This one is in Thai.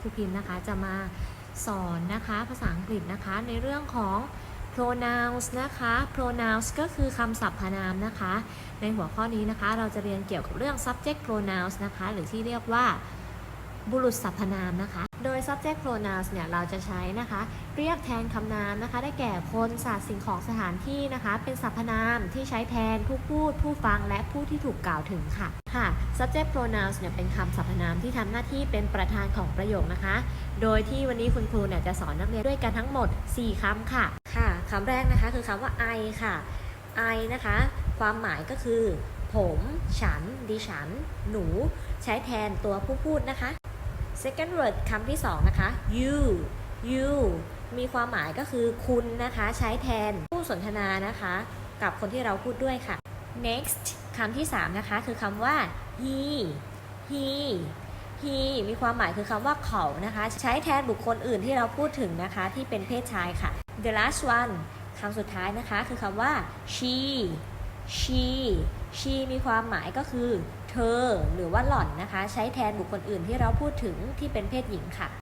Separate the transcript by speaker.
Speaker 1: ครูพิมพ์นะคะจะมาสอนนะคะภาษาอังกฤษนะคะในเรื่องของ pronouns นะคะ pronouns ก็คือคำสรรพนามนะคะ ในหัวข้อนี้นะคะเราจะเรียนเกี่ยวกับเรื่อง subject pronouns นะคะ หรือที่เรียกว่าบุรุษสรรพนามนะคะ ย subject pronouns เนี่ยเราจะใช้นะคะ เรียกแทนคำนามนะคะ ได้แก่คนสัตว์สิ่งของสถานที่นะคะ เป็นสรรพนามที่ใช้แทนผู้พูด ผู้ฟังและผู้ที่ถูกกล่าวถึงค่ะค่ะ subject pronouns เนี่ยเป็นคำสรรพนามที่ทำหน้าที่เป็นประธานของประโยคนะคะ โดยที่วันนี้คุณครูเนี่ยจะสอนนักเรียนด้วยกันทั้งหมด 4คำค่ะค่ะคำแรกนะคะคือคำว่า I ค่ะ I นะคะ ความหมายก็คือ ผม ฉัน ดิฉัน หนู ใช้แทนตัวผู้พูดนะคะ second word คำที่สองนะคะ you you มีความหมายก็คือคุณนะคะ ใช้แทนผู้สนทนานะคะ กับคนที่เราพูดด้วยค่ะ next คำที่สามนะคะ คือคำว่า he he he มีความหมายคือคำว่าเขานะคะ ใช้แทนบุคคลอื่นที่เราพูดถึงนะคะ ที่เป็นเพศชายค่ะ the last one คำสุดท้ายนะคะ คือคำว่า she she she มีความหมายก็คือ เธอ หรือว่าหล่อนนะคะ ใช้แทนบุคคลอื่นที่เราพูดถึงที่เป็นเพศหญิงค่ะ